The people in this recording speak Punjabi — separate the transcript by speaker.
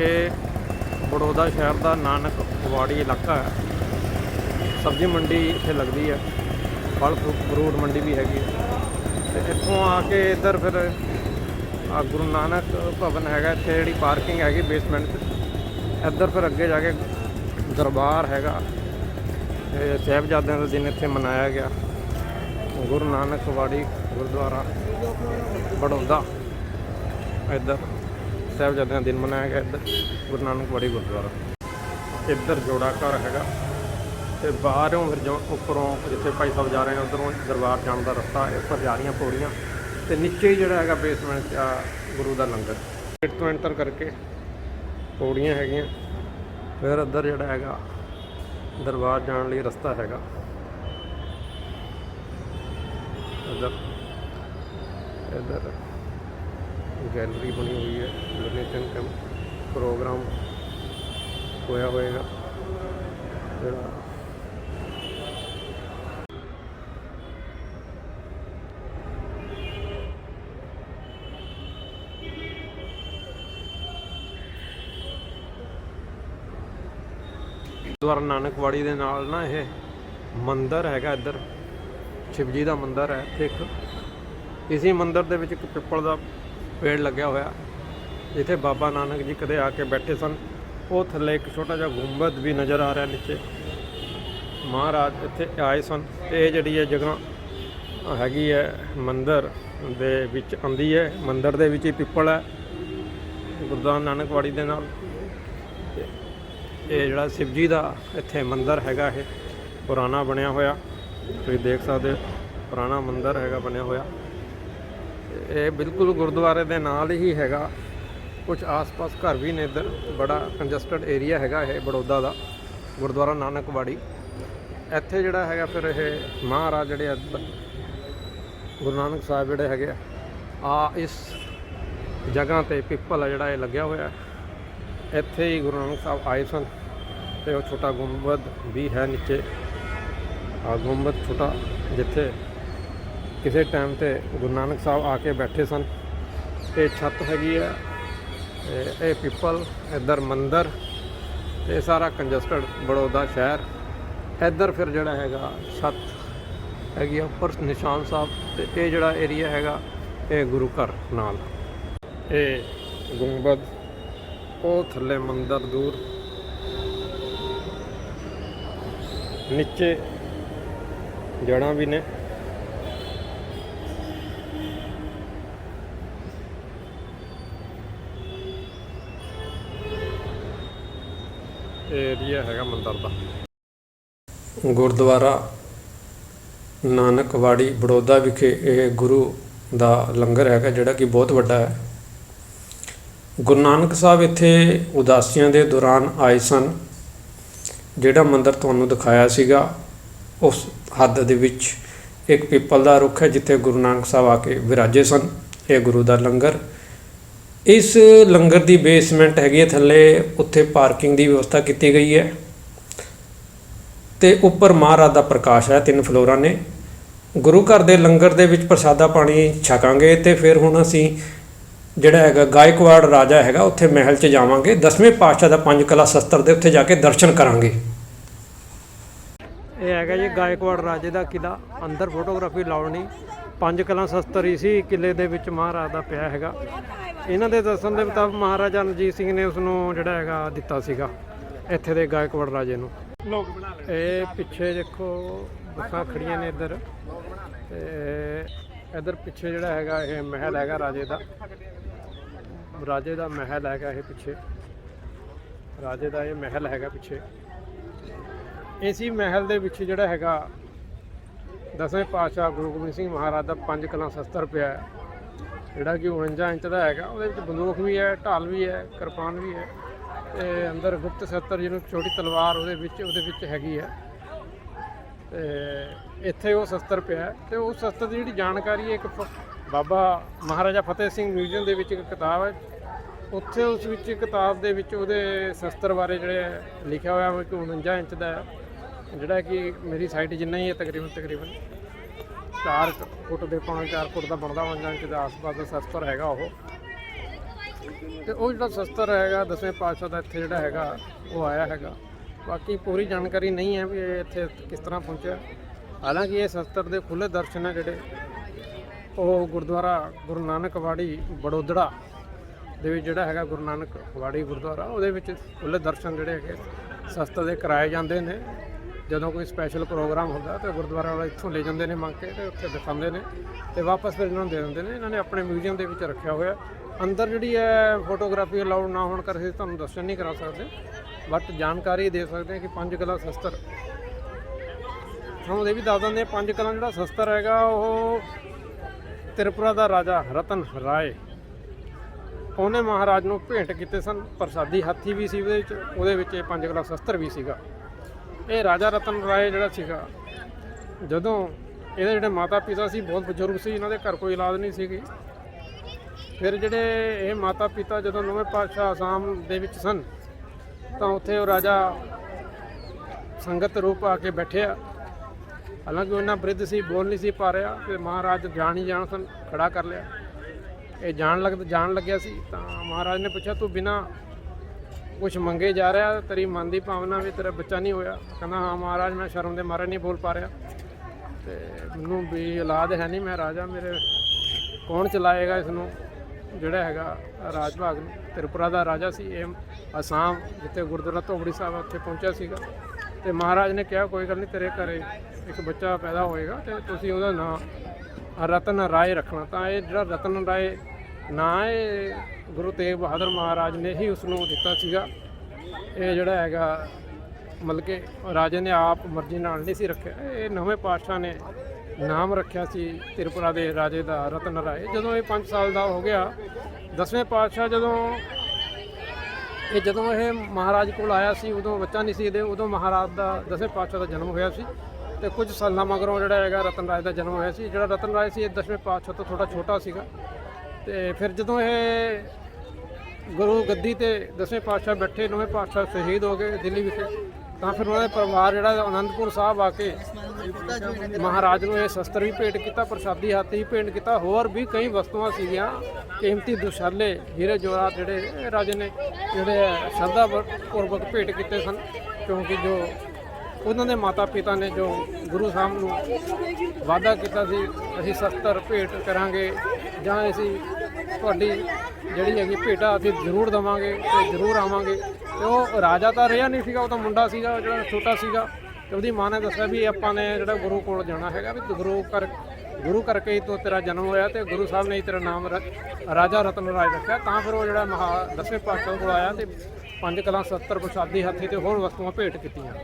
Speaker 1: ਇਹ ਬੜੌਦਾ ਸ਼ਹਿਰ ਦਾ ਨਾਨਕ ਵਾੜੀ ਇਲਾਕਾ ਹੈ। ਸਬਜ਼ੀ ਮੰਡੀ ਇੱਥੇ ਲੱਗਦੀ ਹੈ। ਫਲ ਫਰੂ- ਫਰੂਟ ਮੰਡੀ ਵੀ ਹੈਗੀ ਹੈ। ਤੇ ਇੱਥੋਂ ਆ ਕੇ ਇੱਧਰ ਫਿਰ ਆ ਗੁਰੂ ਨਾਨਕ ਭਵਨ ਹੈਗਾ। ਇੱਥੇ ਜਿਹੜੀ ਪਾਰਕਿੰਗ ਹੈਗੀ ਬੇਸਮੈਂਟ 'ਚ ਇੱਧਰ ਫਿਰ ਅੱਗੇ ਜਾ ਕੇ ਦਰਬਾਰ ਹੈਗਾ। ਇਹ ਸਾਹਿਬਜ਼ਾਦਿਆਂ ਦਾ ਦਿਨ ਇੱਥੇ ਮਨਾਇਆ ਗਿਆ। ਗੁਰੂ ਨਾਨਕ ਵਾੜੀ ਗੁਰਦੁਆਰਾ, ਬੜੌਦਾ, ਇੱਧਰ। ਸਾਹਿਬਜ਼ਾਦਿਆਂ ਦਾ ਦਿਨ ਮਨਾਇਆ ਗਿਆ ਇੱਧਰ, ਗੁਰੂ ਨਾਨਕ ਵਾੜੀ ਗੁਰਦੁਆਰਾ। ਇੱਧਰ ਜੋੜਾ ਘਰ ਹੈਗਾ ਤੇ ਬਾਹਰੋਂ ਫਿਰ ਜੋ ਉੱਪਰੋਂ ਜਿੱਥੇ ਭਾਈ ਸਾਹਿਬ ਜਾ ਰਹੇ ਨੇ, ਉਧਰੋਂ ਦਰਬਾਰ ਜਾਣ ਦਾ ਰਸਤਾ ਉੱਪਰ ਜਾ ਰਹੀਆਂ ਪੌੜੀਆਂ ਤੇ ਨੀਚੇ ਹੀ ਜਿਹੜਾ ਹੈਗਾ ਬੇਸਮੈਂਟ ਆ ਗੁਰੂ ਦਾ ਲੰਗਰ। ਗੇਟ ਤੋਂ ਐਂਟਰ ਕਰਕੇ ਪੌੜੀਆਂ ਹੈਗੀਆਂ। ਫਿਰ ਅੰਦਰ ਜਿਹੜਾ ਹੈਗਾ ਦਰਬਾਰ ਜਾਣ ਲਈ ਰਸਤਾ ਹੈਗਾ। ਇੱਧਰ ਇੱਧਰ ਗੈਲਰੀ ਬਣੀ ਹੋਈ ਹੈ। ਹੋਇਆ ਹੋਏਗਾ। ਜਿਹੜਾ ਗੁਰਦੁਆਰਾ ਨਾਨਕਵਾੜੀ ਦੇ ਨਾਲ ਨਾ ਇਹ ਮੰਦਿਰ ਹੈਗਾ ਇੱਧਰ। ਸ਼ਿਵਜੀ ਦਾ ਮੰਦਿਰ ਹੈ ਇੱਥੇ ਇੱਕ। ਇਸੇ ਮੰਦਿਰ ਦੇ ਵਿੱਚ ਇੱਕ ਪਿੱਪਲ ਦਾ ਪੇੜ ਲੱਗਿਆ ਹੋਇਆ। ਜਿੱਥੇ ਬਾਬਾ ਨਾਨਕ ਜੀ ਕਦੇ ਆ ਕੇ ਬੈਠੇ ਸਨ। ਉਹ ਥੱਲੇ ਇੱਕ ਛੋਟਾ ਜਿਹਾ ਗੁੰਬਦ ਵੀ ਨਜ਼ਰ ਆ ਰਿਹਾ ਨੀਚੇ। ਮਹਾਰਾਜ ਇੱਥੇ ਆਏ ਸਨ ਤੇ ਇਹ ਜਿਹੜੀ ਹੈ ਜਗ੍ਹਾ ਹੈਗੀ ਹੈ, ਮੰਦਰ ਦੇ ਵਿੱਚ ਆਉਂਦੀ ਹੈ। ਮੰਦਰ ਦੇ ਵਿੱਚ ਹੀ ਪਿੱਪਲ ਹੈ ਗੁਰਦੁਆਰਾ ਨਾਨਕਵਾੜੀ ਦੇ ਨਾਲ। ਇਹ ਜਿਹੜਾ ਸ਼ਿਵਜੀ ਦਾ ਇੱਥੇ ਮੰਦਰ ਹੈਗਾ ਇਹ, ਪੁਰਾਣਾ ਬਣਿਆ ਹੋਇਆ। ਤੁਸੀਂ ਦੇਖ ਸਕਦੇ ਹੋ, ਪੁਰਾਣਾ ਮੰਦਰ ਹੈਗਾ, ਬਣਿਆ ਹੋਇਆ। ਇਹ ਬਿਲਕੁਲ ਗੁਰਦੁਆਰੇ ਦੇ ਨਾਲ ਹੀ ਹੈਗਾ। ਕੁਝ ਆਸ-ਪਾਸ ਘਰ ਵੀ ਨੇ ਇੱਧਰ। ਬੜਾ ਕੰਜਸਟਡ ਏਰੀਆ ਹੈਗਾ ਇਹ ਬੜੌਦਾ ਦਾ, ਗੁਰਦੁਆਰਾ ਨਾਨਕਵਾੜੀ ਇੱਥੇ ਜਿਹੜਾ ਹੈਗਾ ਫਿਰ ਇਹ ਮਹਾਰਾਜ ਜਿਹੜੇ ਆ, ਗੁਰੂ ਨਾਨਕ ਸਾਹਿਬ ਜਿਹੜੇ ਹੈਗੇ ਆ ਇਸ ਜਗ੍ਹਾ ਤੇ ਪਿੱਪਲ ਆ ਜਿਹੜਾ ਇਹ ਲੱਗਿਆ ਹੋਇਆ। ਇੱਥੇ ਹੀ ਗੁਰੂ ਨਾਨਕ ਸਾਹਿਬ ਆਏ ਸਨ ਤੇ ਉਹ ਛੋਟਾ ਗੁੰਬਦ ਵੀ ਹੈ ਨੀਚੇ। ਆ ਗੁੰਬਦ ਛੋਟਾ ਜਿੱਥੇ ਕਿਸੇ ਟਾਈਮ ਤੇ ਗੁਰੂ ਨਾਨਕ ਸਾਹਿਬ ਆ ਕੇ ਬੈਠੇ ਸਨ। ਤੇ ਛੱਤ ਹੈਗੀ ਆ ਤੇ ਇਹ ਪਿੱਪਲ ਇੱਧਰ ਮੰਦਰ ਤੇ ਇਹ ਸਾਰਾ ਕੰਜਸਟਡ ਬੜੌਦਾ ਸ਼ਹਿਰ। ਇੱਧਰ ਫਿਰ ਜਿਹੜਾ ਹੈਗਾ ਛੱਤ ਹੈਗੀ ਆ ਉੱਪਰ ਨਿਸ਼ਾਨ ਸਾਹਿਬ ਤੇ ਇਹ ਜਿਹੜਾ ਏਰੀਆ ਹੈਗਾ ਇਹ ਗੁਰੂ ਘਰ ਨਾਲ। ਇਹ ਗੁੰਬਦ, ਉਹ ਥੱਲੇ ਮੰਦਰ ਦੂਰ। ਨੀਚੇ ਜੜਾਂ ਵੀ ਨੇ। ਏਰੀਆ ਹੈਗਾ ਮੰਦਰ ਦਾ। ਗੁਰਦੁਆਰਾ ਨਾਨਕਵਾੜੀ ਬੜੌਦਾ ਵਿਖੇ ਇਹ ਗੁਰੂ ਦਾ ਲੰਗਰ ਹੈਗਾ, ਜਿਹੜਾ ਕਿ ਬਹੁਤ ਵੱਡਾ ਹੈ। ਗੁਰੂ ਨਾਨਕ ਸਾਹਿਬ ਇੱਥੇ ਉਦਾਸੀਆਂ ਦੇ ਦੌਰਾਨ ਆਏ ਸਨ। ਜਿਹੜਾ ਮੰਦਰ ਤੁਹਾਨੂੰ ਦਿਖਾਇਆ ਸੀਗਾ, ਉਸ ਹੱਦ ਦੇ ਵਿੱਚ ਇੱਕ ਪਿੱਪਲ ਦਾ ਰੁੱਖ ਹੈ, ਜਿੱਥੇ ਗੁਰੂ ਨਾਨਕ ਸਾਹਿਬ ਆ ਕੇ ਵਿਰਾਜੇ ਸਨ। ਇਹ ਗੁਰੂ ਦਾ ਲੰਗਰ ਇਸ ਲੰਗਰ ਦੀ ਬੇਸਮੈਂਟ ਹੈਗੀ ਹੈ, ਥੱਲੇ ਉੱਥੇ ਪਾਰਕਿੰਗ ਦੀ ਵਿਵਸਥਾ ਕੀਤੀ ਗਈ ਹੈ। ਤੇ ਉੱਪਰ ਮਹਾਰਾਜ ਦਾ ਪ੍ਰਕਾਸ਼ ਹੈ, ਤਿੰਨ ਫਲੋਰਾਂ ਨੇ। ਗੁਰੂ ਘਰ ਦੇ ਲੰਗਰ ਦੇ ਵਿੱਚ ਪ੍ਰਸਾਦਾ ਪਾਣੀ ਛਕਾਂਗੇ ਤੇ ਫਿਰ ਹੁਣ ਅਸੀਂ ਜਿਹੜਾ ਹੈਗਾ ਗਾਇਕਵਾੜ ਰਾਜਾ ਹੈਗਾ, ਉੱਥੇ ਮਹਿਲ 'ਚ ਜਾਵਾਂਗੇ। ਦਸਵੇਂ ਪਾਤਸ਼ਾਹ ਦਾ ਪੰਜ ਕਲਾ ਸ਼ਸਤਰ ਦੇ ਉੱਥੇ ਜਾ ਕੇ ਦਰਸ਼ਨ ਕਰਾਂਗੇ। ਇਹ ਹੈਗਾ ਜੀ ਗਾਇਕਵਾੜ ਰਾਜੇ ਦਾ ਕਿਲਾ ਅੰਦਰ ਫੋਟੋਗ੍ਰਾਫੀ ਲਾਉਣੀ। ਪੰਜ ਕਲਾ ਸ਼ਸਤਰ ਹੀ ਸੀ ਕਿਲੇ ਦੇ ਵਿੱਚ ਮਹਾਰਾਜ ਦਾ ਪਿਆ ਹੈਗਾ। ਇਹਨਾਂ ਦੇ ਦੱਸਣ ਦੇ ਮੁਤਾਬਕ ਮਹਾਰਾਜਾ ਰਣਜੀਤ ਸਿੰਘ ਨੇ ਉਸ ਨੂੰ ਜਿਹੜਾ ਹੈਗਾ ਦਿੱਤਾ ਸੀਗਾ ਇੱਥੇ ਦੇ ਗਾਇਕਵਾੜ ਰਾਜੇ ਨੂੰ। ਇਹ ਪਿੱਛੇ ਦੇਖੋ ਬੱਸਾਂ ਖੜੀਆਂ ਨੇ ਇੱਧਰ। ਤੇ ਇੱਧਰ ਪਿੱਛੇ ਜਿਹੜਾ ਹੈਗਾ ਇਹ ਮਹਿਲ ਹੈਗਾ ਰਾਜੇ ਦਾ। ਰਾਜੇ ਦਾ ਮਹਿਲ ਹੈਗਾ ਇਹ ਪਿੱਛੇ। ਰਾਜੇ ਦਾ ਇਹ ਮਹਿਲ ਹੈਗਾ ਪਿੱਛੇ। ਇਸੀ ਮਹਿਲ ਦੇ ਵਿੱਚ ਜਿਹੜਾ ਹੈਗਾ ਦਸਵੇਂ ਪਾਤਸ਼ਾਹ ਗੁਰੂ ਗੋਬਿੰਦ ਸਿੰਘ ਮਹਾਰਾਜ ਦਾ ਪੰਜ ਕਲਾ ਸ਼ਸਤਰ ਪਿਆ ਹੈ। ਜਿਹੜਾ ਕਿ 49 ਇੰਚ ਦਾ ਹੈਗਾ, ਉਹਦੇ ਵਿੱਚ ਬੰਦੂਕ ਵੀ ਹੈ, ਢਾਲ ਵੀ ਹੈ, ਕਿਰਪਾਨ ਵੀ ਹੈ ਤੇ ਅੰਦਰ ਗੁਪਤ ਸ਼ਸਤਰ ਜਿਹਨੂੰ ਛੋਟੀ ਤਲਵਾਰ ਉਹਦੇ ਵਿੱਚ ਉਹਦੇ ਵਿੱਚ ਹੈਗੀ ਹੈ। ਤੇ ਇੱਥੇ ਉਹ ਸ਼ਸਤਰ ਪਿਆ ਹੈ ਤੇ ਉਸ ਸ਼ਸਤਰ ਦੀ ਜਿਹੜੀ ਜਾਣਕਾਰੀ ਹੈ, ਇੱਕ ਫ- ਬਾਬਾ ਮਹਾਰਾਜਾ ਫਤਿਹ ਸਿੰਘ ਮਿਊਜ਼ੀਅਮ ਦੇ ਵਿੱਚ ਇੱਕ ਕਿਤਾਬ ਹੈ। ਉੱਥੇ ਉਸ ਵਿੱਚ ਕਿਤਾਬ ਦੇ ਵਿੱਚ ਉਹਦੇ ਸ਼ਸਤਰ ਬਾਰੇ ਜਿਹੜੇ ਲਿਖਿਆ ਹੋਇਆ ਹੈ ਕਿ 49 ਇੰਚ ਦਾ ਹੈ। ਜਿਹੜਾ ਕਿ ਮੇਰੀ ਸਾਈਟ ਜਿੰਨਾ ਹੀ ਹੈ ਤਕਰੀਬਨ ਤਕਰੀਬਨ 4 ਫੁੱਟ ਦੇ ਪੌਣੇ 4 ਫੁੱਟ ਦਾ ਬਣਦਾ 49 ਇੰਚ ਦਾ ਆਸ-ਪਾਸ ਦਾ ਸ਼ਸਤਰ ਹੈਗਾ ਉਹ। ਤੇ ਉਹ ਜਿਹੜਾ ਸ਼ਸਤਰ ਹੈਗਾ, ਦਸਵੇਂ ਪਾਤਸ਼ਾਹ ਦਾ ਇੱਥੇ ਜਿਹੜਾ ਹੈਗਾ, ਉਹ ਆਇਆ ਹੈਗਾ। ਬਾਕੀ ਪੂਰੀ ਜਾਣਕਾਰੀ ਨਹੀਂ ਹੈ ਵੀ ਇਹ ਇੱਥੇ ਕਿਸ ਤਰ੍ਹਾਂ ਪਹੁੰਚਿਆ। ਹਾਲਾਂਕਿ ਇਹ ਸ਼ਸਤਰ ਦੇ ਖੁੱਲੇ ਦਰਸ਼ਨ ਹੈ ਜਿਹੜੇ, ਉਹ ਗੁਰਦੁਆਰਾ ਗੁਰੂ ਨਾਨਕ ਵਾੜੀ ਬੜੋਦੜਾ ਦੇ ਵਿੱਚ ਜਿਹੜਾ ਹੈਗਾ ਗੁਰੂ ਨਾਨਕ ਵਾੜੀ ਗੁਰਦੁਆਰਾ, ਉਹਦੇ ਵਿੱਚ ਖੁੱਲੇ ਦਰਸ਼ਨ ਜਿਹੜੇ ਹੈਗੇ ਸ਼ਸਤਰ ਦੇ ਕਰਾਏ ਜਾਂਦੇ ਨੇ। ਜਦੋਂ ਕੋਈ ਸਪੈਸ਼ਲ ਪ੍ਰੋਗਰਾਮ ਹੁੰਦਾ ਤੇ ਗੁਰਦੁਆਰਾ ਵਾਲੇ ਇੱਥੋਂ ਲੈ ਜਾਂਦੇ ਨੇ ਮੰਗ ਕੇ ਤੇ ਉੱਥੇ ਦਿਖਾਉਂਦੇ ਨੇ ਤੇ ਵਾਪਸ ਫਿਰ ਇਹਨਾਂ ਨੂੰ ਦੇ ਦਿੰਦੇ ਨੇ। ਇਹਨਾਂ ਨੇ ਆਪਣੇ ਮਿਊਜ਼ੀਅਮ ਦੇ ਵਿੱਚ ਰੱਖਿਆ ਹੋਇਆ। ਅੰਦਰ ਜਿਹੜੀ ਹੈ ਫੋਟੋਗ੍ਰਾਫੀ ਅਲਾਉਡ ਨਾ ਹੋਣ ਕਰਕੇ ਤੁਹਾਨੂੰ ਦਰਸ਼ਨ ਨਹੀਂ ਕਰਾ ਸਕਦੇ। ਬਟ ਜਾਣਕਾਰੀ ਦੇ ਸਕਦੇ ਹਾਂ ਕਿ ਪੰਜ ਕਲਾ ਸ਼ਸਤਰ। ਤੁਹਾਨੂੰ ਇਹ ਵੀ ਦੱਸ ਦਿੰਦੇ ਪੰਜ ਕਲਾ ਜਿਹੜਾ ਸ਼ਸਤਰ ਹੈਗਾ, ਉਹ ਤ੍ਰਿਪੁਰਾ ਦਾ ਰਾਜਾ ਰਤਨ ਰਾਏ। ਉਹਨੇ ਮਹਾਰਾਜ ਨੂੰ ਭੇਂਟ ਕੀਤੇ ਸਨ, ਪ੍ਰਸਾਦੀ ਹਾਥੀ ਵੀ ਸੀ ਉਹਦੇ ਵਿੱਚ ਉਹਦੇ ਵਿੱਚ ਇਹ ਪੰਜ ਕਲਾ ਸ਼ਸਤਰ ਵੀ ਸੀਗਾ। ਇਹ ਰਾਜਾ ਰਤਨ ਰਾਏ ਜਿਹੜਾ ਸੀਗਾ, ਜਦੋਂ ਇਹਦੇ ਜਿਹੜੇ ਮਾਤਾ ਪਿਤਾ ਸੀ, ਬਹੁਤ ਬਜ਼ੁਰਗ ਸੀ, ਇਹਨਾਂ ਦੇ ਘਰ ਕੋਈ ਇਲਾਜ ਨਹੀਂ ਸੀਗੀ। ਫਿਰ ਜਿਹੜੇ ਇਹ ਮਾਤਾ ਪਿਤਾ ਜਦੋਂ ਨਵੇਂ ਪਾਤਸ਼ਾਹ ਆਸਾਮ ਦੇ ਵਿੱਚ ਸਨ, ਤਾਂ ਉੱਥੇ ਉਹ ਰਾਜਾ ਸੰਗਤ ਰੂਪ ਆ ਕੇ ਬੈਠਿਆ। ਹਾਲਾਂਕਿ ਉਹਨਾਂ ਬ੍ਰਿਧ ਸੀ, ਬੋਲ ਨਹੀਂ ਸੀ ਪਾ ਰਿਹਾ ਤੇ ਮਹਾਰਾਜ ਜਾਣ ਹੀ ਜਾਣ ਸਨ, ਖੜਾ ਕਰ ਲਿਆ। ਇਹ ਜਾਣ ਲੱਗ, ਜਾਣ ਲੱਗਿਆ ਸੀ, ਤਾਂ ਮਹਾਰਾਜ ਨੇ ਪੁੱਛਿਆ, ਤੂੰ ਬਿਨਾ ਕੁਝ ਮੰਗੇ ਜਾ ਰਿਹਾ, ਤੇਰੀ ਮਨ ਦੀ ਭਾਵਨਾ ਵੀ ਤੇਰਾ ਬੱਚਾ ਨਹੀਂ ਹੋਇਆ। ਕਹਿੰਦਾ, ਹਾਂ ਮਹਾਰਾਜ, ਮੈਂ ਸ਼ਰਮ ਦੇ ਮਾਰੇ ਨਹੀਂ ਬੋਲ ਪਾ ਰਿਹਾ। ਤੇ ਮੈਨੂੰ ਵੀ ਔਲਾਦ ਹੈ ਨਹੀਂ, ਮੈਂ ਰਾਜਾ, ਮੇਰੇ ਕੌਣ ਚਲਾਏਗਾ ਇਸ ਨੂੰ ਜਿਹੜਾ ਹੈਗਾ ਰਾਜ ਭਾਗ ਨੂੰ। ਤ੍ਰਿਪੁਰਾ ਦਾ ਰਾਜਾ ਸੀ, ਇਹ ਅਸਾਮ, ਜਿੱਥੇ ਗੁਰਦੁਆਰਾ ਧੋਬੜੀ ਸਾਹਿਬ ਉੱਥੇ ਪਹੁੰਚਿਆ ਸੀਗਾ। ਤੇ ਮਹਾਰਾਜ ਨੇ ਕਿਹਾ, ਕੋਈ ਗੱਲ ਨਹੀਂ, ਤੇਰੇ ਘਰੇ ਇੱਕ ਬੱਚਾ ਪੈਦਾ ਹੋਏਗਾ ਤੇ ਤੁਸੀਂ ਉਹਦਾ ਨਾਂ ਰਤਨ ਰਾਏ ਰੱਖਣਾ। ਤਾਂ ਇਹ ਜਿਹੜਾ ਰਤਨ ਰਾਏ ਨਾਂ ਇਹ ਗੁਰੂ ਤੇਗ ਬਹਾਦਰ ਮਹਾਰਾਜ ਨੇ ਹੀ ਉਸ ਨੂੰ ਦਿੱਤਾ ਸੀਗਾ। ਇਹ ਜਿਹੜਾ ਹੈਗਾ, ਮਤਲਬ ਕਿ ਰਾਜੇ ਨੇ ਆਪ ਮਰਜ਼ੀ ਨਾਲ ਨਹੀਂ ਸੀ ਰੱਖਿਆ। ਇਹ ਨਵੇਂ ਪਾਤਸ਼ਾਹ ਨੇ ਨਾਮ ਰੱਖਿਆ ਸੀ ਤ੍ਰਿਪੁਰਾ ਦੇ ਰਾਜੇ ਦਾ ਰਤਨ ਰਾਏ। ਜਦੋਂ ਇਹ 5 ਸਾਲ ਦਾ ਹੋ ਗਿਆ, ਦਸਵੇਂ ਪਾਤਸ਼ਾਹ ਜਦੋਂ ਇਹ ਜਦੋਂ ਇਹ ਮਹਾਰਾਜ ਕੋਲ ਆਇਆ ਸੀ, ਉਦੋਂ ਬੱਚਾ ਨਹੀਂ ਸੀ ਇਹਦੇ, ਉਦੋਂ ਮਹਾਰਾਜ ਦਾ ਦਸਵੇਂ ਪਾਤਸ਼ਾਹ ਦਾ ਜਨਮ ਹੋਇਆ ਸੀ ਤੇ ਕੁਝ ਸਾਲਾਂ ਮਗਰੋਂ ਜਿਹੜਾ ਹੈਗਾ ਰਤਨ ਰਾਏ ਦਾ ਜਨਮ ਹੋਇਆ ਸੀ। ਜਿਹੜਾ ਰਤਨ ਰਾਏ ਸੀ, ਇਹ ਦਸਵੇਂ ਪਾਤਸ਼ਾਹ ਤੋਂ ਥੋੜਾ ਛੋਟਾ ਸੀਗਾ। ਤੇ ਫਿਰ ਜਦੋਂ ਇਹ ਗੁਰੂ ਗੱਦੀ ਤੇ ਦਸਵੇਂ ਪਾਤਸ਼ਾਹ ਬੈਠੇ, ਨਵੇਂ ਪਾਤਸ਼ਾਹ ਸ਼ਹੀਦ ਹੋ ਗਏ ਦਿੱਲੀ ਵਿਖੇ, ਤਾਂ ਫਿਰ ਉਹਨਾਂ ਦੇ ਪਰਿਵਾਰ ਜਿਹੜਾ ਅਨੰਦਪੁਰ ਸਾਹਿਬ ਆ ਕੇ ਮਹਾਰਾਜ ਨੂੰ ਇਹ ਸ਼ਸਤਰ ਵੀ ਭੇਟ ਕੀਤਾ, ਪ੍ਰਸ਼ਾਦੀ ਹੱਥ ਹੀ ਭੇਟ ਕੀਤਾ, ਹੋਰ ਵੀ ਕਈ ਵਸਤੂਆਂ ਸੀਗੀਆਂ, ਕੀਮਤੀ ਦੁਸ਼ਾਲੇ, ਹੀਰੇ ਜਵਾਹਰਾਤ ਜਿਹੜੇ ਰਾਜੇ ਨੇ, ਜਿਹੜੇ ਸ਼ਰਧਾ ਪੂਰਵਕ ਭੇਟ ਕੀਤੇ ਸਨ, ਕਿਉਂਕਿ ਜੋ ਉਹਨਾਂ ਦੇ ਮਾਤਾ ਪਿਤਾ ਨੇ ਜੋ ਗੁਰੂ ਸਾਹਿਬ ਨੂੰ ਵਾਅਦਾ ਕੀਤਾ ਸੀ, ਅਸੀਂ ਸ਼ਸਤਰ ਭੇਟ ਕਰਾਂਗੇ ਜਾਂ ਅਸੀਂ ਤੁਹਾਡੀ ਜਿਹੜੀ ਹੈਗੀ ਭੇਟਾ ਅਸੀਂ ਜ਼ਰੂਰ ਦਵਾਂਗੇ ਤੇ ਜ਼ਰੂਰ ਆਵਾਂਗੇ। ਤੇ ਉਹ ਰਾਜਾ ਤਾਂ ਰਿਹਾ ਨਹੀਂ ਸੀਗਾ, ਉਹ ਤਾਂ ਮੁੰਡਾ ਸੀਗਾ, ਜਿਹੜਾ ਛੋਟਾ ਸੀਗਾ। ਤੇ ਉਹਦੀ ਮਾਂ ਨੇ ਦੱਸਿਆ ਵੀ ਆਪਾਂ ਨੇ ਜਿਹੜਾ ਗੁਰੂ ਕੋਲ ਜਾਣਾ ਹੈਗਾ ਵੀ ਗੁਰੂ ਕਰ ਗੁਰੂ ਕਰਕੇ ਹੀ ਤੋਂ ਤੇਰਾ ਜਨਮ ਹੋਇਆ ਤੇ ਗੁਰੂ ਸਾਹਿਬ ਨੇ ਹੀ ਤੇਰਾ ਨਾਮ ਰ- ਰਾਜਾ ਰਤਨ ਰਾਜ ਰੱਖਿਆ। ਤਾਂ ਫਿਰ ਉਹ ਜਿਹੜਾ ਮਹਾ ਦਸਵੇਂ ਪਾਤਸ਼ਾਹ ਕੋਲ ਆਇਆ ਤੇ ਪੰਜ ਕਲਾ 70 ਪ੍ਰਸ਼ਾਦੀ ਹੱਥੀ ਤੇ ਹੋਰ ਵਸਤੂਆਂ ਭੇਟ ਕੀਤੀਆਂ।